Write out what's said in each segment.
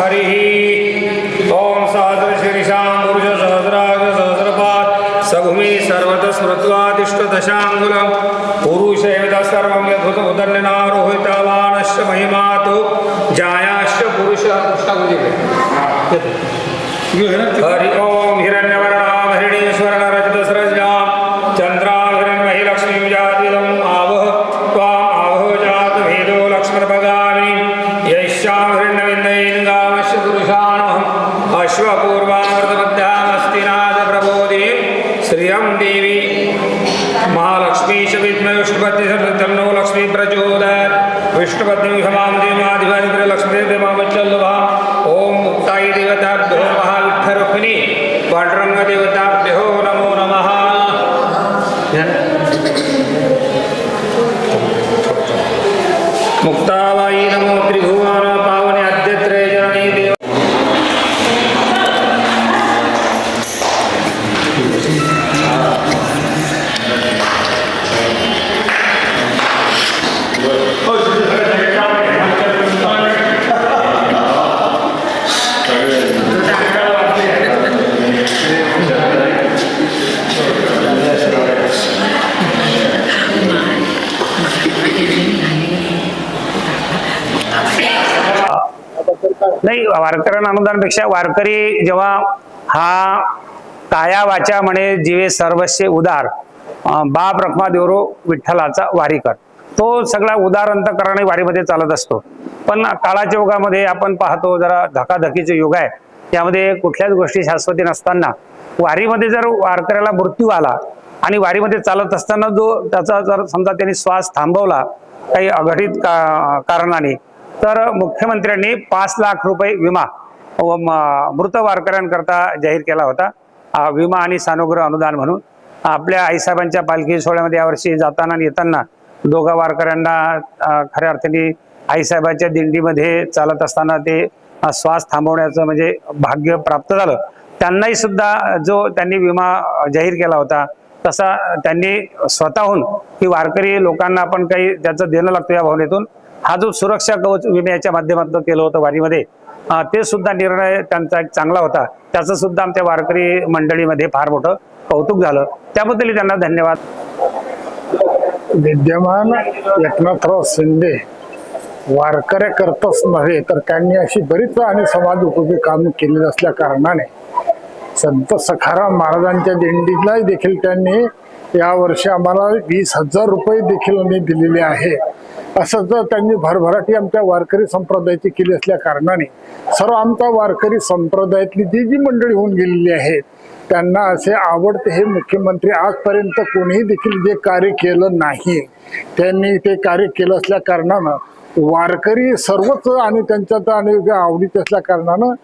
हरिः। ॐ सहस्रशिरिषाम्बुजसहस्राग्रसहस्रपात् सगुमि सर्वतस्मृत्वातिष्ठदशाङ्गुलम् पुरुषेवतः सर्वं महिमा महिमातु। जायाश्च पुरुषः हरि ओं हिरण्यवर्णामहिणीश्वरणरजतस्रज पुरुषाणहम् अश्वपूर्वामृतमध्यामस्ति नादप्रबोधिनीं श्रियं देवी महालक्ष्मी च विद्महे विष्णुपत्नी तन्नो लक्ष्मी प्रचोदयात् विष्णुपत्नी क्षमां देवाधिपति लक्ष्मी देवामच्चल्लभा ॐ मुक्ताय देवताभ्यो नमः विठ्ठरुक्मिणी पाण्डुरङ्गदेवताभ्यो नमो नमः मुक्ताबाई नमो त्रिभुवन नाही वारकऱ्यांना अनुदानपेक्षा वारकरी जेव्हा हा काया वाचा म्हणे जीवे सर्वस्व उदार बाप रखमा देवरो विठ्ठलाचा वारीकर. तो सगळा उदार अंतकरणी वारीमध्ये चालत असतो. पण काळाच्या युगामध्ये आपण पाहतो जरा धकाधकीचे युग आहे. त्यामध्ये कुठल्याच गोष्टी शाश्वती नसताना वारीमध्ये जर वारकऱ्याला मृत्यू आला आणि वारीमध्ये चालत असताना जो त्याचा जर समजा त्यांनी श्वास थांबवला काही अघटित का कारणाने तर मुख्यमंत्र्यांनी पाच लाख रुपये विमा व मृत वारकऱ्यांकरता जाहीर केला होता. विमा आणि सानुग्रह अनुदान म्हणून. आपल्या आईसाहेबांच्या पालखी सोहळ्यामध्ये यावर्षी जाताना आणि येताना दोघा वारकऱ्यांना खऱ्या अर्थाने आईसाहेबांच्या दिंडीमध्ये चालत असताना ते श्वास थांबवण्याचं म्हणजे भाग्य प्राप्त झालं. त्यांनाही सुद्धा जो त्यांनी विमा जाहीर केला होता तसा त्यांनी स्वतःहून की वारकरी लोकांना आपण काही त्याचं देणं लागतं या भावनेतून. हा जो सुरक्षा कवच विम्याच्या माध्यमातून केलं होतं वारीमध्ये. ते सुद्धा निर्णय त्यांचा एक चांगला होता. त्याचं सुद्धा आमच्या वारकरी मंडळीमध्ये फार मोठं कौतुक झालं. त्याबद्दल त्यांना धन्यवाद. विद्यमान एकनाथराव शिंदे वारकऱ्याकरताच नव्हे तर त्यांनी अशी बरीच आणि समाज उपयोगी काम केलेली असल्या कारणाने संत सखाराम महाराजांच्या दिंडीला देखील त्यांनी यावर्षी आम्हाला वीस हजार रुपये देखील आम्ही दिलेले आहे. असं जर त्यांनी भरभराटी आमच्या वारकरी संप्रदायाची केली असल्या कारणाने सर्व आमच्या वारकरी संप्रदायातली जी जी मंडळी होऊन गेलेली आहेत त्यांना असे आवडते हे मुख्यमंत्री आजपर्यंत कोणीही देखील जे कार्य केलं नाही त्यांनी ते कार्य केलं असल्या कारणानं वारकरी सर्वच आणि त्यांच्यात आणि आवडीत असल्या कारणानं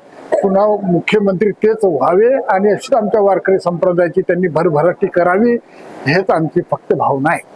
पुन्हा मुख्यमंत्री तेच व्हावे आणि अशीच आमच्या वारकरी संप्रदायाची त्यांनी भरभराटी करावी हेच आमची फक्त भावना आहे.